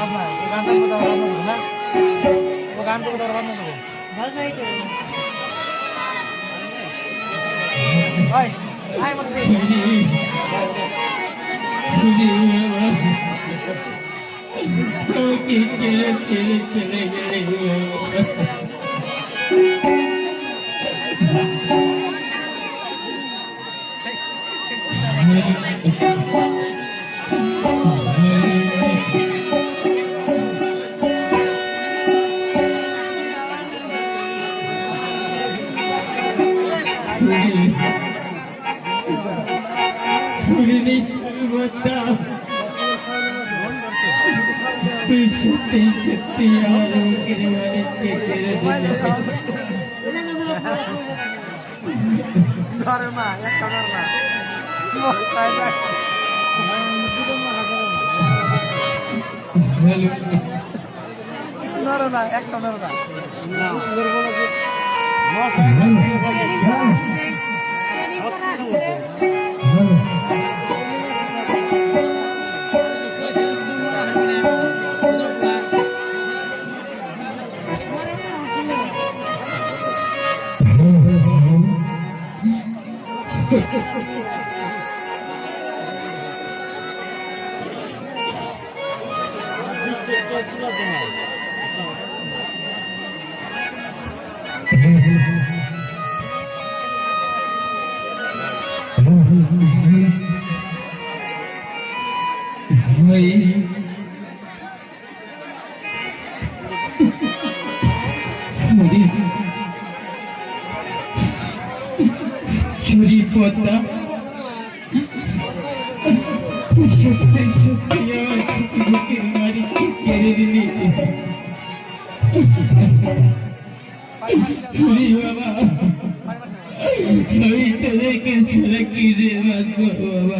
বাজলাম বাদ না ও গানটা কোথাও বাজনা দেবো না ও গানটা কোথাও বাজনা দেবো ওই আয় মত দে তুই সত্যি সত্যি আমার মুখের বাড়িতে কেড়ে একটা ছুরি সত্যি সত্যি আমার বুকের মারিকে কেড়ে দিলি বাবা আমি তোদেরকে ছেড়ে কি রে। বাবা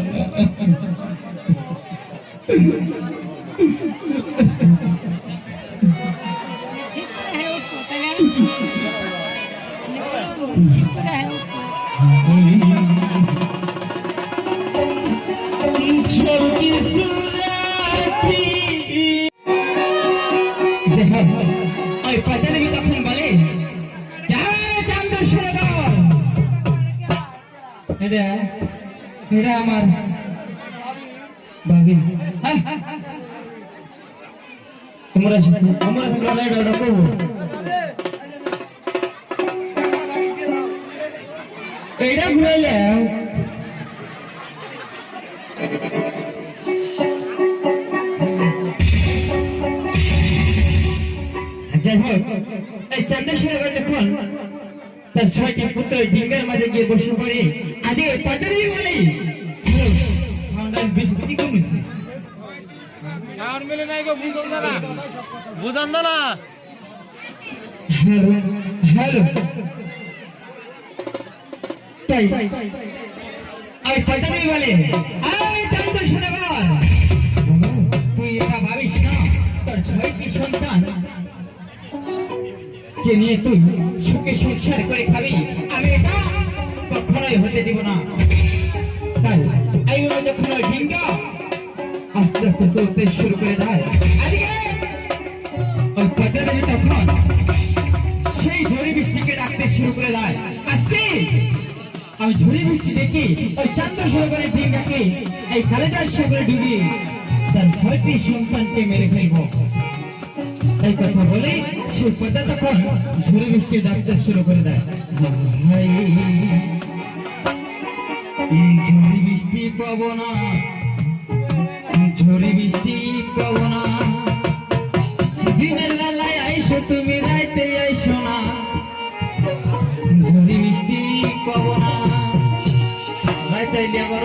চান্দ সদাগর এটা এটা আমার ভাবি তোমরা তোমরা থাকলে এটা ঘুরাইলে। যাই হোক এই চন্দ্রশেখর যখন তার ছয়টি পুত্র ডিঙ্গার মাঝে গিয়ে বসে পড়ে। আদি ওই পাতারি বলে সাউন্ড বেশি শিখে নিছে সাউন্ড মিলে নাই গো বুঝন না বুঝন না। Hello hello. তাই ওই পাতারি বলে আমি চন্দ্রশেখর তুই এটা ভাবিস না? তোর ছয়টি সন্তান কে নিয়ে তুই সুখে সংসার করে খাবি, আমি এটা কখনোই হতে দিব না। তাই বলে যখন ওই ডিঙ্গা আস্তে আস্তে চলতে শুরু করে দেয় ওই পদ্মাদেবী তখন সেই ঝড়ি বৃষ্টিকে ডাকতে শুরু করে দেয়। আমি বৃষ্টি দেখি, ওই এই তার ছয়টি সন্তানকে মেরে ফেলব। এই কথা বলে সে পদ্মা তখন ঝড়ে বৃষ্টি ডাকতে শুরু করে দেয় ভাই ঝড়ি বৃষ্টি পাবো না ঝড়ি বৃষ্টি পাবো না দিনের বেলায় আইসো তুমি রাইতে আইসো না ঝড়ি বৃষ্টি পাবো না। রাইতে আইলে আবার